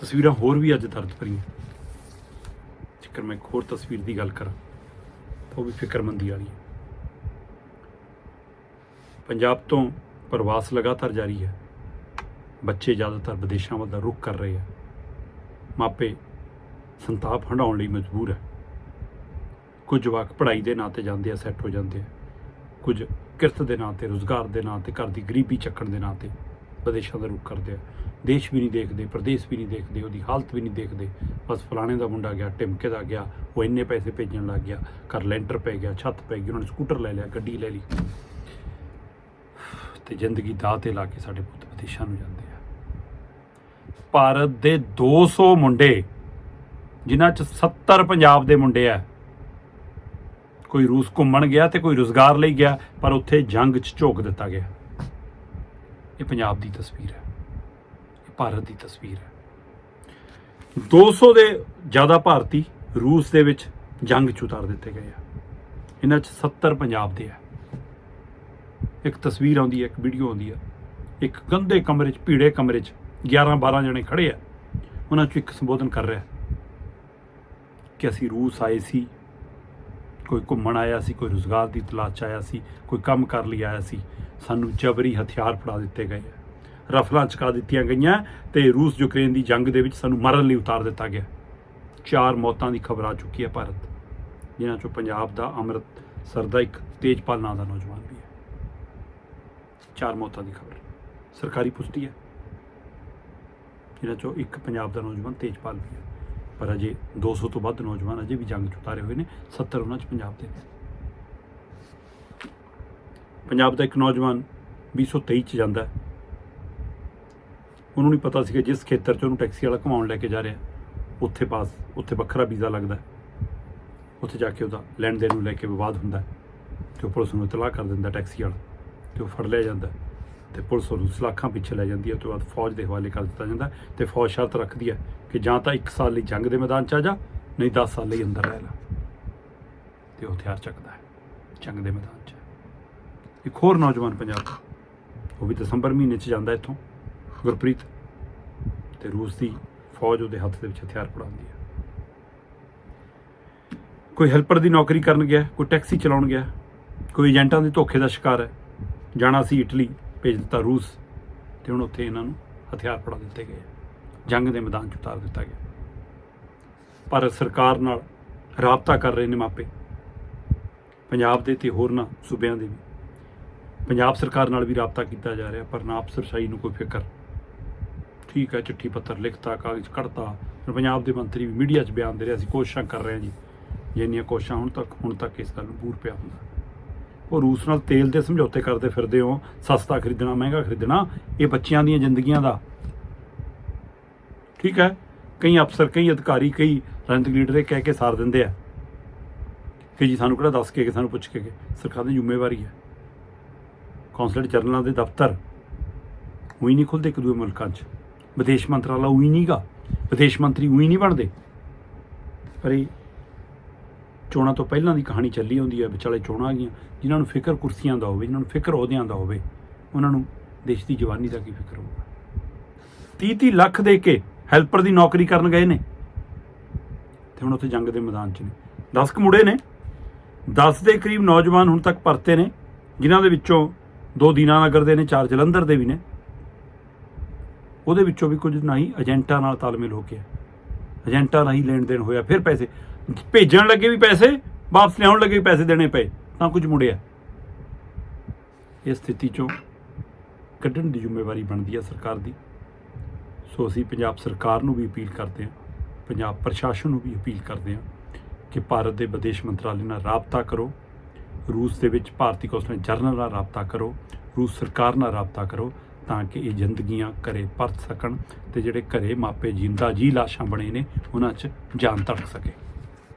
ਤਸਵੀਰਾਂ ਹੋਰ ਵੀ ਅੱਜ ਦਰਦ ਭਰੀਆਂ ਜੇਕਰ ਮੈਂ ਇੱਕ ਹੋਰ ਤਸਵੀਰ ਦੀ ਗੱਲ ਕਰਾਂ, ਤਾਂ ਉਹ ਵੀ ਫਿਕਰਮੰਦੀ ਵਾਲੀ ਹੈ। ਪੰਜਾਬ ਤੋਂ ਪ੍ਰਵਾਸ ਲਗਾਤਾਰ ਜਾਰੀ ਹੈ। ਬੱਚੇ ਜ਼ਿਆਦਾਤਰ ਵਿਦੇਸ਼ਾਂ ਵੱਲ ਦਾ ਰੁਖ ਕਰ ਰਹੇ ਆ ਮਾਪੇ ਸੰਤਾਪ ਹੰਡਾਉਣ ਲਈ ਮਜਬੂਰ ਹੈ। ਕੁਝ ਜਵਾਕ ਪੜ੍ਹਾਈ ਦੇ ਨਾਂ ਤੇ ਜਾਂਦੇ ਆ, ਸੈੱਟ ਹੋ ਜਾਂਦੇ ਆ। ਕੁਝ ਕਿਰਤ ਦੇ ਨਾਂ ਤੇ, ਰੋਜ਼ਗਾਰ ਦੇ ਨਾਂ ਤੇ, ਘਰ ਦੀ ਗਰੀਬੀ ਚੱਕਣ ਦੇ ਨਾਂ ਤੇ। ਵਿਦੇਸ਼ਾਂ ਦਾ ਰੁਖ ਕਰਦੇ ਆ। ਦੇਸ਼ ਵੀ ਨਹੀਂ ਦੇਖਦੇ, ਪ੍ਰਦੇਸ਼ ਵੀ ਨਹੀਂ ਦੇਖਦੇ, ਉਹਦੀ ਹਾਲਤ ਵੀ ਨਹੀਂ ਦੇਖਦੇ। ਬਸ ਫਲਾਣੇ ਦਾ ਮੁੰਡਾ ਗਿਆ ਟਿਮਕੇ ਦਾ ਗਿਆ, ਉਹ ਇੰਨੇ ਪੈਸੇ ਭੇਜਣ ਲੱਗ ਗਿਆ, ਘਰ ਲੈਂਟਰ ਪੈ ਗਿਆ, ਛੱਤ ਪੈ ਗਈ, ਉਹਨਾਂ ਨੇ ਸਕੂਟਰ ਲੈ ਲਿਆ, ਗੱਡੀ ਲੈ ਲਈ। ਤੇ ਜ਼ਿੰਦਗੀ ਦਾਅ ਤੇ ਲਾ ਕੇ ਸਾਡੇ ਪੁੱਤ ਵਿਦੇਸ਼ਾਂ ਨੂੰ ਜਾਂਦੇ ਆ। ਭਾਰਤ ਦੇ 200 ਮੁੰਡੇ, ਜਿਨ੍ਹਾਂ ਚ 70 ਪੰਜਾਬ ਦੇ ਮੁੰਡੇ ਆ, ਕੋਈ ਰੂਸ ਘੁੰਮਣ ਗਿਆ ਤੇ ਕੋਈ ਰੋਜ਼ਗਾਰ ਲਈ ਗਿਆ, ਪਰ ਉੱਥੇ ਜੰਗ 'ਚ ਝੋਕ ਦਿੱਤਾ ਗਿਆ। ਇਹ ਪੰਜਾਬ ਦੀ ਤਸਵੀਰ ਹੈ। ਇਹ ਭਾਰਤ ਦੀ ਤਸਵੀਰ ਹੈ। 200 ਦੇ ਜ਼ਿਆਦਾ ਭਾਰਤੀ ਰੂਸ ਦੇ ਵਿੱਚ ਜੰਗ 'ਚ ਉਤਾਰ ਦਿੱਤੇ ਗਏ ਆ। ਇਹਨਾਂ 'ਚ 70 ਪੰਜਾਬ ਦੇ ਆ। ਇੱਕ ਤਸਵੀਰ ਆਉਂਦੀ ਹੈ, ਇੱਕ ਵੀਡੀਓ ਆਉਂਦੀ ਹੈ। ਇੱਕ ਗੰਦੇ ਕਮਰੇ 'ਚ, ਭੀੜੇ ਕਮਰੇ 'ਚ 11 12 ਜਣੇ ਖੜੇ ਆ। ਉਹਨਾਂ 'ਚ ਇੱਕ ਸੰਬੋਧਨ ਕਰ ਰਿਹਾ ਕਿ ਅਸੀਂ ਰੂਸ ਆਏ ਸੀ ਕੋਈ ਘੁੰਮਣ ਆਇਆ ਸੀ, ਕੋਈ ਰੋਜ਼ਗਾਰ ਦੀ ਤਲਾਸ਼ 'ਚ ਆਇਆ ਸੀ, ਕੋਈ ਕੰਮ ਕਰ ਲਈ ਆਇਆ ਸੀ, ਸਾਨੂੰ ਜਬਰੀ ਹਥਿਆਰ ਫੜਾ ਦਿੱਤੇ ਗਏ। ਆ। ਰਫਲਾਂ ਚਕਾ ਦਿੱਤੀਆਂ ਗਈਆਂ ਤੇ ਰੂਸ ਯੂਕਰੇਨ ਦੀ ਜੰਗ ਦੇ ਵਿੱਚ ਸਾਨੂੰ ਮਰਨ ਲਈ ਉਤਾਰ ਦਿੱਤਾ ਗਿਆ। ਚਾਰ ਮੌਤਾਂ ਦੀ ਖਬਰ ਆ ਚੁੱਕੀ ਹੈ ਭਾਰਤ, ਜਿਨ੍ਹਾਂ ਚੋਂ ਪੰਜਾਬ ਦਾ ਅੰਮ੍ਰਿਤ ਸਰ ਦਾ ਇੱਕ ਤੇਜਪਾਲ ਨਾਂ ਦਾ ਨੌਜਵਾਨ ਵੀ ਹੈ। ਚਾਰ ਮੌਤਾਂ ਦੀ ਖਬਰ, ਸਰਕਾਰੀ ਪੁਸ਼ਟੀ ਹੈ। ਜਿਨ੍ਹਾਂ ਚੋਂ ਇੱਕ ਪੰਜਾਬ ਦਾ ਨੌਜਵਾਨ ਤੇਜਪਾਲ ਵੀ ਹੈ। ਪਰ ਅਜੇ 200 ਤੋਂ ਵੱਧ ਨੌਜਵਾਨ ਅਜੇ ਵੀ ਜੰਗ 'ਚ ਉਤਾਰੇ ਹੋਏ ਨੇ। 70 ਉਹਨਾਂ 'ਚ ਪੰਜਾਬ ਦੇ ਪੰਜਾਬ ਦਾ ਇੱਕ ਨੌਜਵਾਨ 223 'ਚ ਜਾਂਦਾ ਉਹਨੂੰ ਨਹੀਂ ਪਤਾ ਸੀ ਕਿ ਜਿਸ ਖੇਤਰ 'ਚ ਉਹਨੂੰ ਟੈਕਸੀ ਵਾਲਾ ਘੁਮਾਉਣ ਲੈ ਕੇ ਜਾ ਰਿਹਾ ਉੱਥੇ ਪਾਸ, ਉੱਥੇ ਵੱਖਰਾ ਵੀਜ਼ਾ ਲੱਗਦਾ ਉੱਥੇ ਜਾ ਕੇ ਉਹਦਾ ਲੈਣ ਦੇਣ ਨੂੰ ਲੈ ਕੇ ਵਿਵਾਦ ਹੁੰਦਾ ਹੈ। ਤੇ ਉਹ ਪੁਲਿਸ ਨੂੰ ਇਤਲਾਹ ਕਰ ਦਿੰਦਾ ਟੈਕਸੀ ਵਾਲਾ ਤੇ ਉਹ ਫੜ ਲਿਆ ਜਾਂਦਾ ਹੈ। ਤੇ ਪੁਲਿਸ ਉਹਨੂੰ ਸਲਾਖਾਂ ਪਿੱਛੇ ਲੈ ਜਾਂਦੀ ਹੈ। ਉਸ ਤੋਂ ਬਾਅਦ ਫੌਜ ਦੇ ਹਵਾਲੇ ਕਰ ਦਿੱਤਾ ਜਾਂਦਾ ਹੈ ਤੇ ਫੌਜ ਸ਼ਰਤ ਰੱਖਦੀ ਹੈ ਕਿ ਜਾਂ ਤਾਂ 1 ਸਾਲ ਲਈ ਜੰਗ ਦੇ ਮੈਦਾਨ 'ਚ ਆ ਜਾ, ਨਹੀਂ 10 ਸਾਲ ਲਈ ਅੰਦਰ ਰਹਿ ਲੈ। ਤੇ ਉਹ ਹਥਿਆਰ ਚੱਕਦਾ ਹੈ, ਜੰਗ ਦੇ ਮੈਦਾਨ 'ਚ। ਇੱਕ ਹੋਰ ਨੌਜਵਾਨ ਪੰਜਾਬ ਦਾ, ਉਹ ਵੀ ਦਸੰਬਰ ਮਹੀਨੇ 'ਚ ਜਾਂਦਾ ਇੱਥੋਂ, ਗੁਰਪ੍ਰੀਤ। ਤੇ ਰੂਸ ਦੀ ਫੌਜ ਉਹਦੇ ਹੱਥ ਦੇ ਵਿੱਚ ਹਥਿਆਰ ਫੜਾਉਂਦੀ ਹੈ। ਕੋਈ ਹੈਲਪਰ ਦੀ ਨੌਕਰੀ ਕਰਨ ਗਿਆ, ਕੋਈ ਟੈਕਸੀ ਚਲਾਉਣ ਗਿਆ, ਕੋਈ ਏਜੰਟਾਂ ਦੇ ਧੋਖੇ ਦਾ ਸ਼ਿਕਾਰ ਹੈ। ਜਾਣਾ ਸੀ ਇਟਲੀ, ਭੇਜ ਦਿੱਤਾ ਰੂਸ। ਤੇ ਹੁਣ ਉੱਥੇ ਇਹਨਾਂ ਨੂੰ ਹਥਿਆਰ ਫੜਾ ਦਿੱਤੇ ਗਏ। ਜੰਗ ਦੇ ਮੈਦਾਨ 'ਚ ਉਤਾਰ ਦਿੱਤਾ ਗਿਆ। ਭਾਰਤ ਸਰਕਾਰ ਨਾਲ ਰਾਬਤਾ ਕਰ ਰਹੇ ਨੇ ਮਾਪੇ। ਪੰਜਾਬ ਦੇ ਤੇ ਹੋਰਨਾਂ ਸੂਬਿਆਂ ਦੇ ਵੀ। ਪੰਜਾਬ ਸਰਕਾਰ ਨਾਲ ਵੀ ਰਾਬਤਾ ਕੀਤਾ ਜਾ ਰਿਹਾ, ਪਰ ਨਾ ਅਫਸਰਸ਼ਾਹੀ ਨੂੰ ਕੋਈ ਫਿਕਰ। ਠੀਕ ਹੈ, ਚਿੱਠੀ ਪੱਤਰ ਲਿਖਤਾ, ਕਾਗਜ਼ ਕੱਢਤਾ। ਪਰ ਪੰਜਾਬ ਦੇ ਮੰਤਰੀ ਵੀ ਮੀਡੀਆ 'ਚ ਬਿਆਨ ਦੇ ਰਿਹਾ ਅਸੀਂ ਕੋਸ਼ਿਸ਼ਾਂ ਕਰ ਰਹੇ ਹਾਂ ਜੀ ਜਿੰਨੀਆਂ ਕੋਸ਼ਿਸ਼ਾਂ ਹੁਣ ਤੱਕ ਹੁਣ ਤੱਕ ਇਸ ਗੱਲ ਨੂੰ ਪੂਰ ਪਿਆ ਹੁੰਦਾ। ਉਹ ਰੂਸ ਨਾਲ ਤੇਲ ਦੇ ਸਮਝੌਤੇ ਕਰਦੇ ਫਿਰਦੇ ਹੋ, ਸਸਤਾ ਖਰੀਦਣਾ, ਮਹਿੰਗਾ ਖਰੀਦਣਾ, ਇਹ ਬੱਚਿਆਂ ਦੀਆਂ ਜ਼ਿੰਦਗੀਆਂ ਦਾ ਠੀਕ ਹੈ? ਕਈ ਅਫਸਰ, ਕਈ ਅਧਿਕਾਰੀ, ਕਈ ਰਾਜਨੀਤਿਕ ਲੀਡਰ ਇਹ ਕਹਿ ਕੇ ਸਾਰ ਦਿੰਦੇ ਆ ਕਿ ਜੀ ਸਾਨੂੰ ਕਿਹੜਾ ਦੱਸ ਕੇ ਕਿ ਸਾਨੂੰ ਪੁੱਛ ਕੇ ਸਰਕਾਰ ਦੀ ਜ਼ਿੰਮੇਵਾਰੀ ਹੈ। ਕੌਂਸਲੇਟ ਜਨਰਲਾਂ ਦੇ ਦਫ਼ਤਰ ਉਹੀ ਨਹੀਂ ਖੁੱਲਦੇ ਇੱਕ ਦੂਏ ਮੁਲਕਾਂ 'ਚ। ਵਿਦੇਸ਼ ਮੰਤਰਾਲਾ ਉਹੀ ਨਹੀਂਗਾ ਵਿਦੇਸ਼ ਮੰਤਰੀ ਉਹੀ ਨਹੀਂ ਬਣਦੇ। ਪਰ ਇਹ ਚੋਣਾਂ ਤੋਂ ਪਹਿਲਾਂ ਦੀ ਕਹਾਣੀ ਚੱਲੀ ਹੁੰਦੀ ਹੈ, ਵਿਚਾਲੇ ਚੋਣਾਂ ਆ ਗਈਆਂ। ਜਿਨ੍ਹਾਂ ਨੂੰ ਫਿਕਰ ਕੁਰਸੀਆਂ ਦਾ ਹੋਵੇ, ਜਿਨ੍ਹਾਂ ਨੂੰ ਫਿਕਰ ਅਹੁਦਿਆਂ ਦਾ ਹੋਵੇ, ਉਹਨਾਂ ਨੂੰ ਦੇਸ਼ ਦੀ ਜਵਾਨੀ ਦਾ ਕੀ ਫਿਕਰ ਹੋਊਗਾ? 30-30 ਲੱਖ ਦੇ ਕੇ ਹੈਲਪਰ ਦੀ ਨੌਕਰੀ ਕਰਨ ਗਏ ਨੇ। ਤੇ ਹੁਣ ਉੱਥੇ ਜੰਗ ਦੇ ਮੈਦਾਨ 'ਚ ਨੇ। 10 ਕੁ ਮੁੰਡੇ ਨੇ। 10 ਦੇ ਕਰੀਬ ਨੌਜਵਾਨ ਹੁਣ ਤੱਕ ਪਰਤੇ ਨੇ, ਜਿਨ੍ਹਾਂ ਦੇ ਵਿੱਚੋਂ ਦੋ ਦੀਨਾਨਗਰ ਦੇ ਨੇ, ਚਾਰ ਜਲੰਧਰ ਦੇ ਵੀ ਨੇ। ਉਹਦੇ ਵਿੱਚੋਂ ਵੀ ਕੁਝ ਨਹੀਂ ਏਜੰਟਾਂ ਨਾਲ ਤਾਲਮੇਲ ਹੋ ਗਿਆ ਏਜੰਟਾਂ ਰਾਹੀਂ ਲੈਣ ਦੇਣ ਹੋਇਆ, ਫਿਰ ਪੈਸੇ। ਭੇਜਣ ਲੱਗੇ ਵੀ ਪੈਸੇ, ਵਾਪਸ ਲਿਆਉਣ ਲੱਗੇ ਵੀ ਪੈਸੇ ਦੇਣੇ ਪਏ, ਤਾਂ ਕੁਝ ਮੁੜਿਆ ਇਸ ਸਥਿਤੀ ਚੋਂ ਕੱਢਣ ਦੀ ਜ਼ਿੰਮੇਵਾਰੀ ਬਣਦੀ ਹੈ ਸਰਕਾਰ ਦੀ। ਸੋ ਅਸੀਂ ਪੰਜਾਬ ਸਰਕਾਰ ਨੂੰ ਵੀ ਅਪੀਲ ਕਰਦੇ ਹਾਂ, ਪੰਜਾਬ ਪ੍ਰਸ਼ਾਸਨ ਨੂੰ ਵੀ ਅਪੀਲ ਕਰਦੇ ਹਾਂ ਕਿ ਭਾਰਤ ਦੇ ਵਿਦੇਸ਼ ਮੰਤਰਾਲੇ ਨਾਲ ਰਾਬਤਾ ਕਰੋ, ਰੂਸ ਦੇ ਵਿੱਚ ਭਾਰਤੀ ਕੌਂਸਲੇਟ ਜਰਨਲ ਨਾਲ ਰਾਬਤਾ ਕਰੋ, ਰੂਸ ਸਰਕਾਰ ਨਾਲ ਰਾਬਤਾ ਕਰੋ ਤਾਂ ਕਿ ਇਹ ਜ਼ਿੰਦਗੀਆਂ ਘਰੇ ਪਰਤ ਸਕਣ ਤੇ ਜਿਹੜੇ ਘਰੇ ਮਾਪੇ ਜਿੰਦਾ ਜੀ ਲਾਸ਼ਾਂ ਬਣੇ ਨੇ, ਉਹਨਾਂ 'ਚ ਜਾਨ ਤੜਕ ਸਕੇ।